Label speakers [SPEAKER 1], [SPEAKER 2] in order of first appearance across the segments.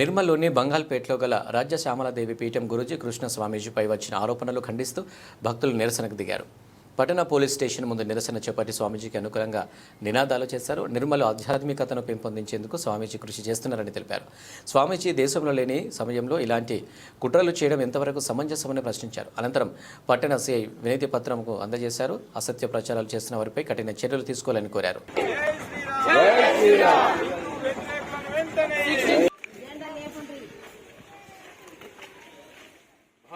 [SPEAKER 1] నిర్మల్లోని బంగాల్పేటలో గల రాజ్య శ్యామలాదేవి పీఠం గురుజీ కృష్ణ స్వామీజీపై వచ్చిన ఆరోపణలు ఖండిస్తూ భక్తులు నిరసనకు దిగారు. పట్టణ పోలీస్ స్టేషన్ ముందు నిరసన చేపట్టి స్వామీజీకి అనుకూలంగా నినాదాలు చేశారు. నిర్మల ఆధ్యాత్మికతను పెంపొందించేందుకు స్వామీజీ కృషి చేస్తున్నారని తెలిపారు. స్వామీజీ దేశంలో లేని సమయంలో ఇలాంటి కుట్రలు చేయడం ఎంతవరకు సమంజసమని ప్రశ్నించారు. అనంతరం పట్టణ సిఐ వినతి పత్రంకు అందజేశారు. అసత్య ప్రచారాలు చేస్తున్న వారిపై కఠిన చర్యలు తీసుకోవాలని కోరారు.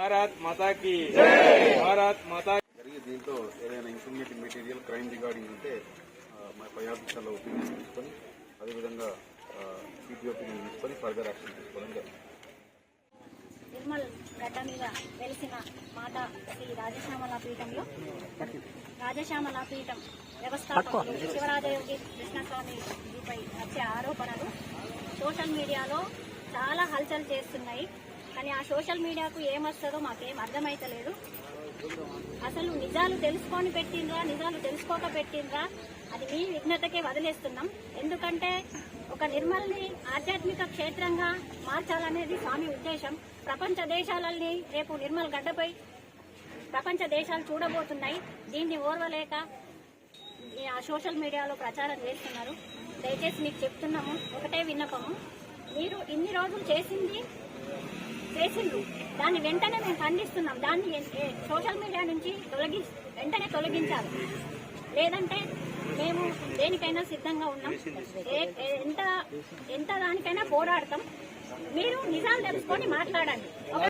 [SPEAKER 2] భారత్ మాతా కి భారత్ మాతా
[SPEAKER 3] జరిగి దీంట్లో ఏదైనా ఇన్ఫర్మేటివ్ మెటీరియల్ క్రైమ్ రిగార్డింగ్ ఉంటే మా పై ఆఫీసర్ల ఒపీనియన్ తీసుకొని అదేవిధంగా సిపి ఒపీనియన్ తీసుకొని ఫర్దర్ యాక్షన్ తీసుకోవడం జరుగుతుంది
[SPEAKER 4] నిర్మల్ గడ్డ మీద వెలిసిన మాత శ్రీ రాజశ్యామల పీఠంలో రాజశ్యామల పీఠం వ్యవస్థాపకులు శివరాజయోగి కృష్ణస్వామిపై వచ్చే ఆరోపణలు సోషల్ మీడియాలో చాలా హల్చల్ చేస్తున్నాయి. కానీ ఆ సోషల్ మీడియాకు ఏమొస్తుందో మాకేం అర్థమైతలేదు. అసలు నిజాలు తెలుసుకొని పెట్టిండ్రా నిజాలు తెలుసుకోక పెట్టిండ్రా అది మీ విఘ్నతకే వదిలేస్తున్నాం. ఎందుకంటే ఒక నిర్మల్ని ఆధ్యాత్మిక క్షేత్రంగా మార్చాలనేది స్వామి ఉద్దేశం. ప్రపంచ దేశాలని రేపు నిర్మల్ గడ్డపై ప్రపంచ దేశాలు చూడబోతున్నాయి. దీన్ని ఓర్వలేక ఆ సోషల్ మీడియాలో ప్రచారం చేస్తున్నారు. దయచేసి మీకు చెప్తున్నాము ఒకటే విన్నపము. మీరు ఇన్ని రోజులు చేసింది చేసిండ్రు. దాన్ని వెంటనే మేము ఖండిస్తున్నాం. దాన్ని సోషల్ మీడియా నుంచి తొలగి వెంటనే తొలగించాలి. లేదంటే మేము దేనికైనా సిద్ధంగా ఉన్నాం. ఎంత ఎంత దానికైనా పోరాడతాం. మీరు నిజాలు తెలుసుకొని మాట్లాడండి.